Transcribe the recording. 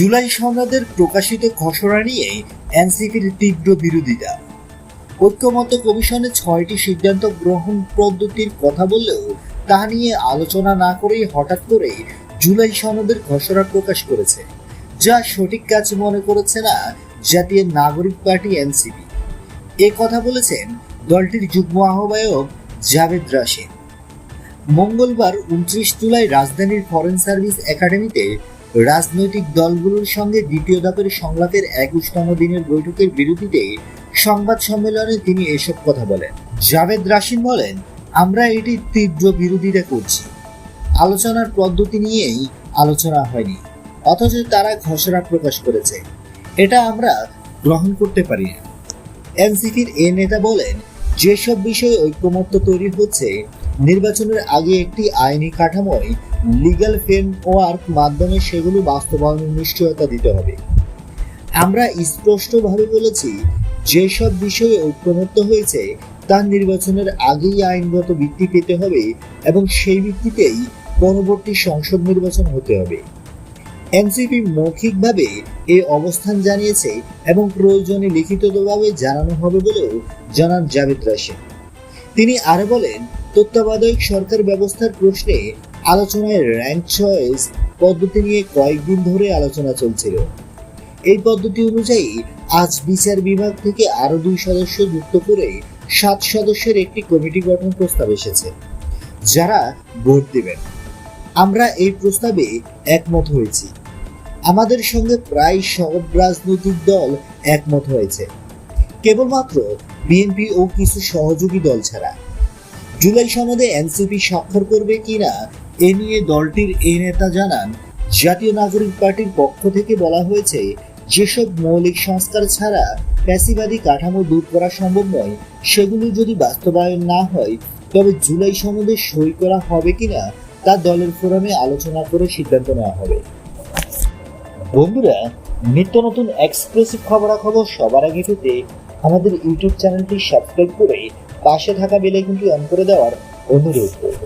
জুলাই সনদের প্রকাশিত খসড়া নিয়ে এনসিপির তীব্র বিরোধিতা। ঐক্যমত্য কমিশনে ছয়টি সিদ্ধান্ত গ্রহণ পদ্ধতির কথা বললেও তা নিয়ে আলোচনা না করেই হঠাৎ করে জুলাই সনদের খসড়া প্রকাশ করেছে, যা সঠিক কাজ মনে করেছে না জাতীয় নাগরিক পার্টি এনসিপি। এ কথা বলেছেন দলটির যুগ্ম আহ্বায়ক জাভেদ রাশেদ। মঙ্গলবার উনত্রিশ জুলাই রাজধানীর ফরেন সার্ভিস একাডেমিতে রাজনৈতিক দলগুলোর সঙ্গে দ্বিতীয় ধাপের সংলাপের একুশতম দিনের বৈঠকের বিরতিতে সংবাদ সম্মেলনে তিনি এসব কথা বলেন। জাভেদ রাশিদ বলেন, আমরা এটি তীব্র বিরোধিতা করছি। আলোচনার পদ্ধতি নিয়েই আলোচনা হয়নি, অথচ তারা খসড়া প্রকাশ করেছে। এটা আমরা গ্রহণ করতে পারি না। এনসিপির এ নেতা বলেন, যেসব বিষয়ে ঐক্যমত্য তৈরি হচ্ছে নির্বাচনের আগে একটি আইনি কাঠামোয় লিগ্যাল ফ্রেমওয়ার্ক মাধ্যমে সেগুলো বাস্তবায়নের নিশ্চয়তা দিতে হবে। আমরা স্পষ্টভাবে বলেছি, যেসব বিষয়ে ঐক্যমত্য হয়েছে, তা নির্বাচনের আগেই আইনগত ভিত্তি পেতে হবে এবং সেই ভিত্তিতেই পরবর্তী সংসদ নির্বাচন হতে হবে। এনসিপি মৌখিকভাবে এ অবস্থান জানিয়েছে এবং প্রয়োজনে লিখিতভাবে জানানো হবে বলেও জানান জাভেদ রাশিদ। তিনি আরও বলেন তত্ত্বাবধায়ক সরকার ব্যবস্থার প্রশ্নে আলোচনায় র্যাঙ্ক চয়েস পদ্ধতি নিয়ে কয়েকদিন ধরে আলোচনা চলছিল। এই পদ্ধতি অনুযায়ী আজ বিচার বিভাগ থেকে আরও দুই সদস্য যুক্ত করে সাত সদস্যের একটি কমিটি গঠন প্রস্তাব এসেছে, যারা ভোট দেবেন। আমরা এই প্রস্তাবে একমত হয়েছি। আমাদের সঙ্গে প্রায় সব রাজনৈতিক দল একমত হয়েছে। কেবলমাত্র বিএনপি ও কিছু সহযোগী দল ছাড়া। জুলাই সনদে এনসিপি স্বাক্ষর করবে কিনা, এ নিয়ে দলটির এই নেতা জানান, জাতীয় নাগরিক পার্টির পক্ষ থেকে বলা হয়েছে, যেসব মৌলিক সংস্কার ছাড়া প্যাসিবাদী কাঠামো দূর করা সম্ভব নয়, সেগুলো যদি বাস্তবায়ন না হয়, তবে জুলাই সনদে সই করা হবে কিনা, তা দলের ফোরামে আলোচনা করে সিদ্ধান্ত নেওয়া হবে। বন্ধুরা, নিত্য নতুন এক্সক্লুসিভ খবরাখবর সবার আগে পেতে আমাদের ইউটিউব চ্যানেলটি সাবস্ক্রাইব করে পাশে থাকা বেলাইকনটি অন করে দেওয়ার অনুরোধ করব।